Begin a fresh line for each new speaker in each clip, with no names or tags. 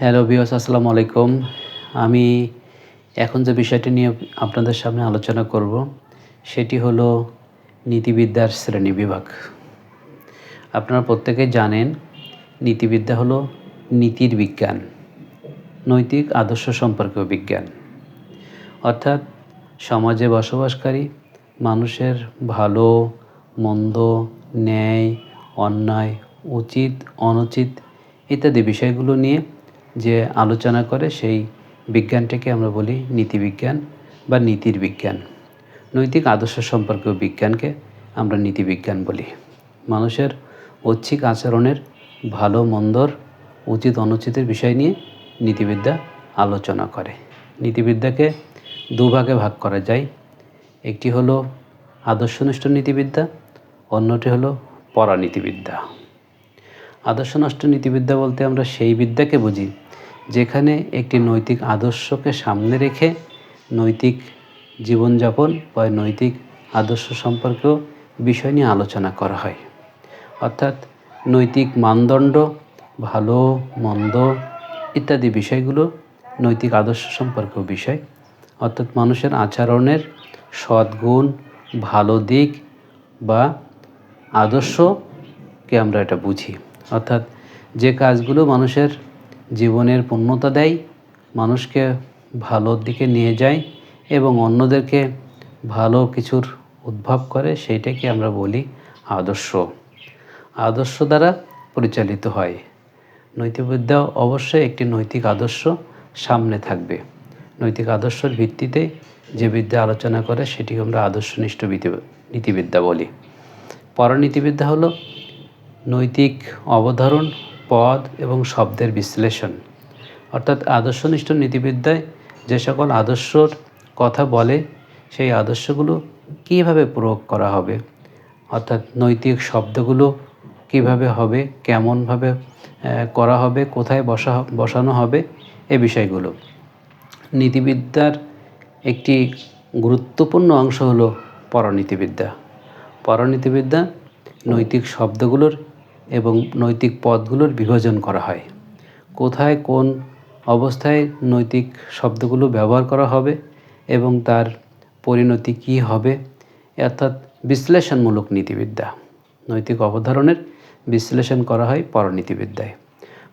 Hello বিয়স আসসালামু আলাইকুম। আমি এখন যে বিষয়টি নিয়ে আপনাদের সামনে আলোচনা করব, সেটি হলো নীতিবিদ্যার শ্রেণি বিভাগ। আপনারা প্রত্যেকেই জানেন, নীতিবিদ্যা হলো নীতির বিজ্ঞান, নৈতিক আদর্শ সম্পর্কীয় বিজ্ঞান। অর্থাৎ সমাজে বসবাসকারী মানুষের ভালো, মন্দ, ন্যায়, অন্যায়, উচিত, অনুচিত ইত্যাদি বিষয়গুলো নিয়ে যে আলোচনা করে সেই বিজ্ঞানটাকে আমরা বলি নীতিবিজ্ঞান বা নীতির বিজ্ঞান। নৈতিক আদর্শ সম্পর্কীয় বিজ্ঞানকে আমরা নীতিবিজ্ঞান বলি। মানুষের ঐচ্ছিক আচরণের ভালো, মন্দর, উচিত, অনুচিতের বিষয় নিয়ে নীতিবিদ্যা আলোচনা করে। নীতিবিদ্যাকে দুভাগে ভাগ করা যায়। একটি হলো আদর্শনিষ্ঠ নীতিবিদ্যা, অন্যটি হলো পরানীতিবিদ্যা। আদর্শনষ্ট নীতিবিদ্যা বলতে আমরা সেই বিদ্যাকে বুঝি যেখানে একটি নৈতিক আদর্শকে সামনে রেখে নৈতিক জীবনযাপন বা নৈতিক আদর্শ সম্পর্কেও বিষয় নিয়ে আলোচনা করা হয়। অর্থাৎ নৈতিক মানদণ্ড, ভালো, মন্দ ইত্যাদি বিষয়গুলো নৈতিক আদর্শ সম্পর্কেও বিষয়। অর্থাৎ মানুষের আচরণের সদ্গুণ, ভালো দিক বা আদর্শকে আমরা এটা বুঝি। অর্থাৎ যে কাজগুলো মানুষের জীবনের পূর্ণতা দেয়, মানুষকে ভালোর দিকে নিয়ে যায় এবং অন্যদেরকে ভালো কিছুর উদ্ভব করে, সেইটাকে আমরা বলি আদর্শ। আদর্শ দ্বারা পরিচালিত হয়। নৈতিকবিদ্যা অবশ্যই একটি নৈতিক আদর্শ সামনে থাকবে। নৈতিক আদর্শের ভিত্তিতে যে বিদ্যা আলোচনা করে সেটি আমরা আদর্শনিষ্ঠ নীতিবিদ্যা বলি। পরনীতিবিদ্যা হলো নৈতিক অবধারণ পদ এবং শব্দের বিশ্লেষণ। অর্থাৎ আদর্শনিষ্ঠ নীতিবিদ্যায় যে সকল আদর্শর কথা বলে, সেই আদর্শগুলো কীভাবে প্রয়োগ করা হবে? অর্থাৎ নৈতিক শব্দগুলো কীভাবে হবে, কেমনভাবে করা হবে, কোথায় বসা বসানো হবে, এ বিষয়গুলো। নীতিবিদ্যার একটি গুরুত্বপূর্ণ অংশ হলো পরনীতিবিদ্যা। পরনীতিবিদ্যা নৈতিক শব্দগুলোর এবং নৈতিক পদগুলোর বিভাজন করা হয়। কোথায় কোন অবস্থায় নৈতিক শব্দগুলো ব্যবহার করা হবে এবং তার পরিণতি কী হবে, অর্থাৎ বিশ্লেষণমূলক নীতিবিদ্যা। নৈতিক অবধারণের বিশ্লেষণ করা হয় পরনীতিবিদ্যায়।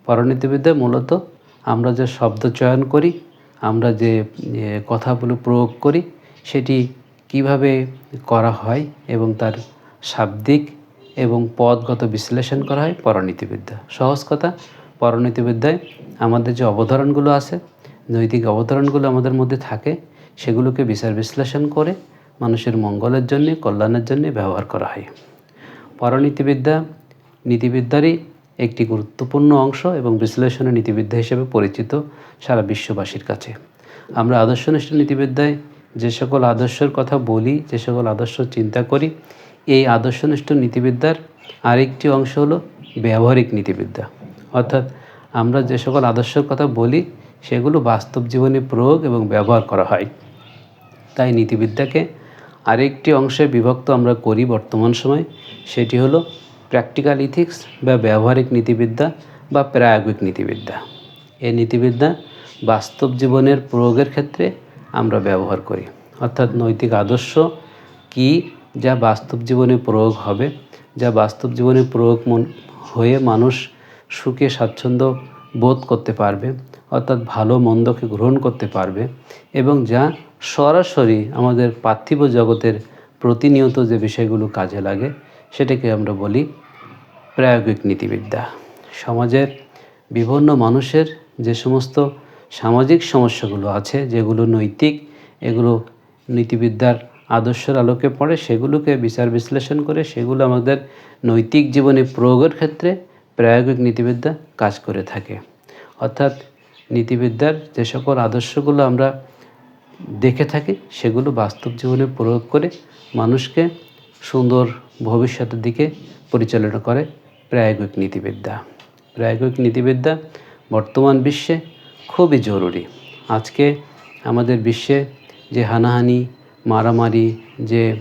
পরনীতিবিদ্যায় মূলত আমরা যে শব্দ চয়ন করি, আমরা যে কথাগুলো প্রয়োগ করি, সেটি কীভাবে করা হয় এবং তার শাব্দিক এবং পদগত বিশ্লেষণ করা হয় পরনীতিবিদ্যা। সহজ কথা, পরনীতিবিদ্যায় আমাদের যে অবধারণগুলো আছে, নৈতিক অবধারণগুলো আমাদের মধ্যে থাকে, সেগুলোকে বিচার বিশ্লেষণ করে মানুষের মঙ্গলের জন্য, কল্যাণের জন্য ব্যবহার করা হয়। পরনীতিবিদ্যা নীতিবিদ্যারই একটি গুরুত্বপূর্ণ অংশ এবং বিশ্লেষণের নীতিবিদ্যা হিসেবে পরিচিত সারা বিশ্ববাসীর কাছে। আমরা আদর্শনিষ্ঠ নীতিবিদ্যায় যে সকল আদর্শের কথা বলি, যে সকল আদর্শ চিন্তা করি এই আদর্শনিষ্ঠ নীতিবিদ্যার আরেকটি অংশ হলো ব্যবহারিক নীতিবিদ্যা। অর্থাৎ আমরা যে সকল আদর্শের কথা বলি, সেগুলো বাস্তব জীবনে প্রয়োগ এবং ব্যবহার করা হয়। তাই নীতিবিদ্যাকে আরেকটি অংশে বিভক্ত আমরা করি বর্তমান সময়, সেটি হলো প্র্যাকটিক্যাল ইথিক্স বা ব্যবহারিক নীতিবিদ্যা বা প্রায়োগিক নীতিবিদ্যা। এই নীতিবিদ্যা বাস্তব জীবনের প্রয়োগের ক্ষেত্রে আমরা ব্যবহার করি। অর্থাৎ নৈতিক আদর্শ কি যা বাস্তব জীবনে প্রয়োগ হবে, যা বাস্তব জীবনে প্রয়োগ হয়ে মানুষ সুখে স্বাচ্ছন্দ্য বোধ করতে পারবে, অর্থাৎ ভালো মন্দকে গ্রহণ করতে পারবে এবং যা সরাসরি আমাদের পার্থিব জগতের প্রতিনিয়ত যে বিষয়গুলো কাজে লাগে, সেটাকে আমরা বলি প্রায়োগিক নীতিবিদ্যা। সমাজের বিভিন্ন মানুষের যে সমস্ত সামাজিক সমস্যাগুলো আছে, যেগুলো নৈতিক, এগুলো নীতিবিদ্যার আদর্শের আলোকে পড়ে, সেগুলোকে বিচার বিশ্লেষণ করে, সেগুলো আমাদের নৈতিক জীবনে প্রয়োগের ক্ষেত্রে প্রায়োগিক নীতিবিদ্যা কাজ করে থাকে। অর্থাৎ নীতিবিদ্যার যে সকল আদর্শগুলো আমরা দেখে থাকি, সেগুলো বাস্তব জীবনে প্রয়োগ করে মানুষকে সুন্দর ভবিষ্যতের দিকে পরিচালনা করে প্রায়োগিক নীতিবিদ্যা। প্রায়োগিক নীতিবিদ্যা বর্তমান বিশ্বে খুবই জরুরি। আজকে আমাদের বিশ্বে যে হানাহানি মারামারি, যে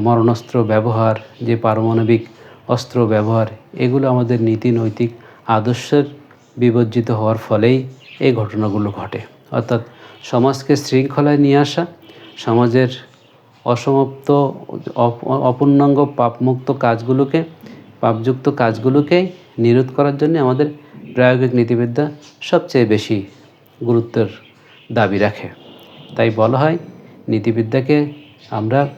মরণাস্ত্র ব্যবহার, যে, পারমাণবিক অস্ত্র ব্যবহার, এগুলো আমাদের নীতি নৈতিক আদর্শের বিবর্জিত হওয়ার ফলেই এই ঘটনাগুলো ঘটে। অর্থাৎ সমাজকে শৃঙ্খলায় নিয়ে আসা, সমাজের অসমাপ্ত, অপ- অপূর্ণাঙ্গ পাপমুক্ত কাজগুলোকে, পাপযুক্ত কাজগুলোকে নিরোধ করার জন্য আমাদের প্রায়োগিক নীতিবিদ্যা সবচেয়ে বেশি গুরুত্বের দাবি রাখে। তাই বলা হয় নীতিবিদ্যাকে আমরা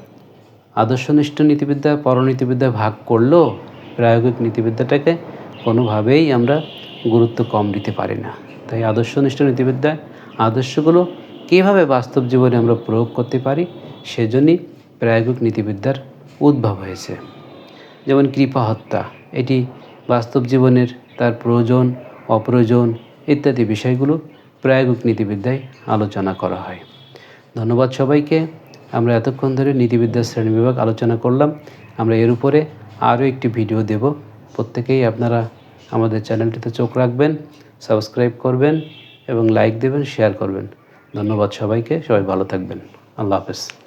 আদর্শনিষ্ঠ নীতিবিদ্যা, পরনীতিবিদ্যা ভাগ করলেও প্রায়োগিক নীতিবিদ্যাটাকে কোনোভাবেই আমরা গুরুত্ব কম দিতে পারি না। তাই আদর্শনিষ্ঠ নীতিবিদ্যায় আদর্শগুলো কীভাবে বাস্তব জীবনে আমরা প্রয়োগ করতে পারি, সেজন্যই প্রায়োগিক নীতিবিদ্যার উদ্ভব হয়েছে। যেমন কৃপা হত্যা, এটি বাস্তব জীবনের তার প্রয়োজন, অপ্রয়োজন ইত্যাদি বিষয়গুলো প্রায়োগিক নীতিবিদ্যায় আলোচনা করা হয়। ধন্যবাদ সবাইকে। আমরা এতক্ষণ ধরে নীতিবিদ্যা শ্রেণি বিভাগ আলোচনা করলাম। আমরা এর উপরে আরও একটি ভিডিও দেব। প্রত্যেকেই আপনারা আমাদের চ্যানেলটিতে চোখ রাখবেন, সাবস্ক্রাইব করবেন এবং লাইক দেবেন, শেয়ার করবেন। ধন্যবাদ সবাইকে। সবাই ভালো থাকবেন। আল্লাহ হাফেজ।